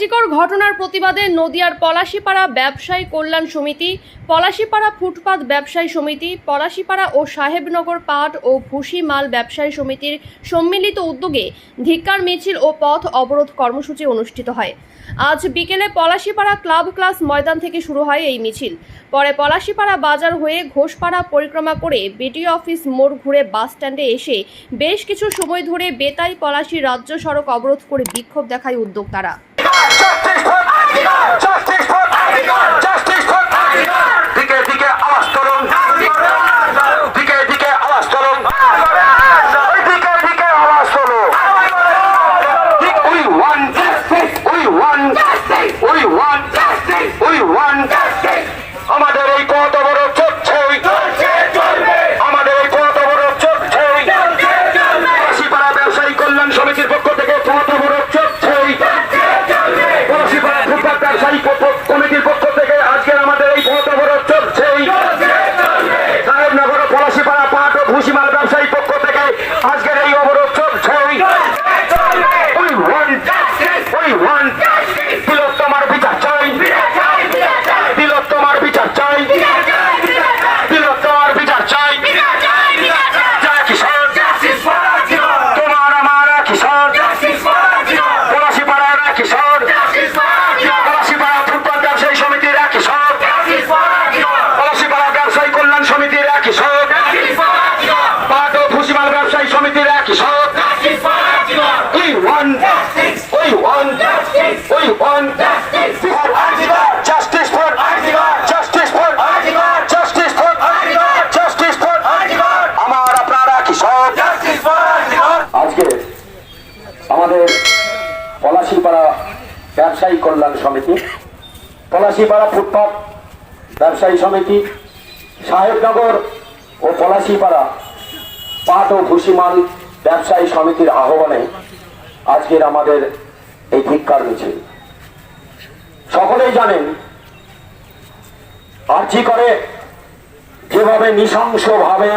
আরজিকর ঘটনার প্রতিবাদে নদিয়ার পলাশিপাড়া ব্যবসায়ী কল্যাণ সমিতি, পলাশিপাড়া ফুটপাত ব্যবসায়ী সমিতি, পলাশিপাড়া ও সাহেবনগর পাট ও ভুসি মাল ব্যবসায়ী সমিতির সম্মিলিত উদ্যোগে ধিক্কার, মিছিল ও পথ অবরোধ কর্মসূচি অনুষ্ঠিত হয়। আজ বিকেলে পলাশিপাড়া ক্লাব ক্লাস ময়দান থেকে শুরু হয় এই মিছিল। পরে পলাশিপাড়া বাজার হয়ে ঘোষপাড়া পরিক্রমা করে বিডিও অফিস মোড় ঘুরে বাস স্ট্যান্ডে এসে বেশ কিছু সময় ধরে বেতাই, পলাশি রাজ্য সড়ক অবরোধ করে বিক্ষোভ দেখায় উদ্যোক্তারা। Justice for Justice ব্যবসায়ী কল্যাণ সমিতি, পলাশিপাড়া ফুটপাত ব্যবসায়ী সমিতি, সাহেবনগর ও পলাশিপাড়া পাট ও ভুসিমাল ব্যবসায়ী সমিতির আহ্বানে আজকের আমাদের এই ধিক্কার মিছিল। সকলেই জানেন, আর্জি করে যেভাবে নৃশংসভাবে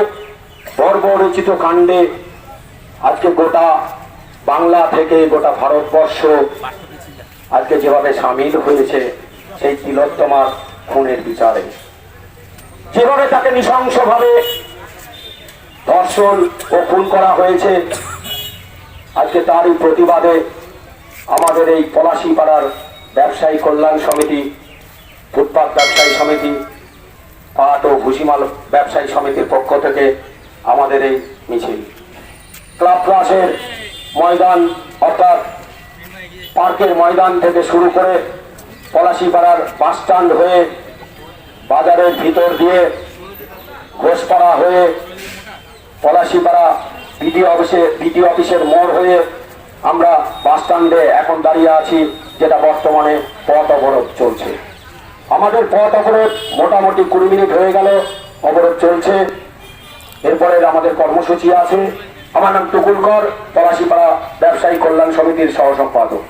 বর্বরচিত কাণ্ডে আজকে গোটা বাংলা থেকে গোটা ভারতবর্ষ আজকে যেভাবে সামিল হয়েছে, সেই তিলোত্তমার খুনের বিচারে। যেভাবে তাকে নৃশংসভাবে ধর্ষণ ও খুন করা হয়েছে, আজকে তারই প্রতিবাদে আমাদের এই পলাশিপাড়ার ব্যবসায়ী কল্যাণ সমিতি, ফুটপাত ব্যবসায়ী সমিতি, পাট ও ভুসিমাল ব্যবসায়ী সমিতির পক্ষ থেকে আমাদের এই মিছিল। ক্লাব ক্লাসের ময়দান, অর্থাৎ পার্কের ময়দান থেকে শুরু করে পলাশিপাড়ার বাস স্ট্যান্ড হয়ে বাজারের ভিতর দিয়ে ঘোষপাড়া হয়ে পলাশিপাড়া বিডিও অফিসে বিডিও অফিসের মোড় হয়ে আমরা বাস স্ট্যান্ডে এখন দাঁড়িয়ে আছি, যেটা বর্তমানে পথ অবরোধ চলছে। আমাদের পথ অবরোধ মোটামুটি কুড়ি মিনিট হয়ে গেল, অবরোধ চলছে। এরপরে আমাদের কর্মসূচি আছে। আমার নাম টুকুল কর পলাশিপাড়া ব্যবসায়ী কল্যাণ সমিতির সহ সম্পাদক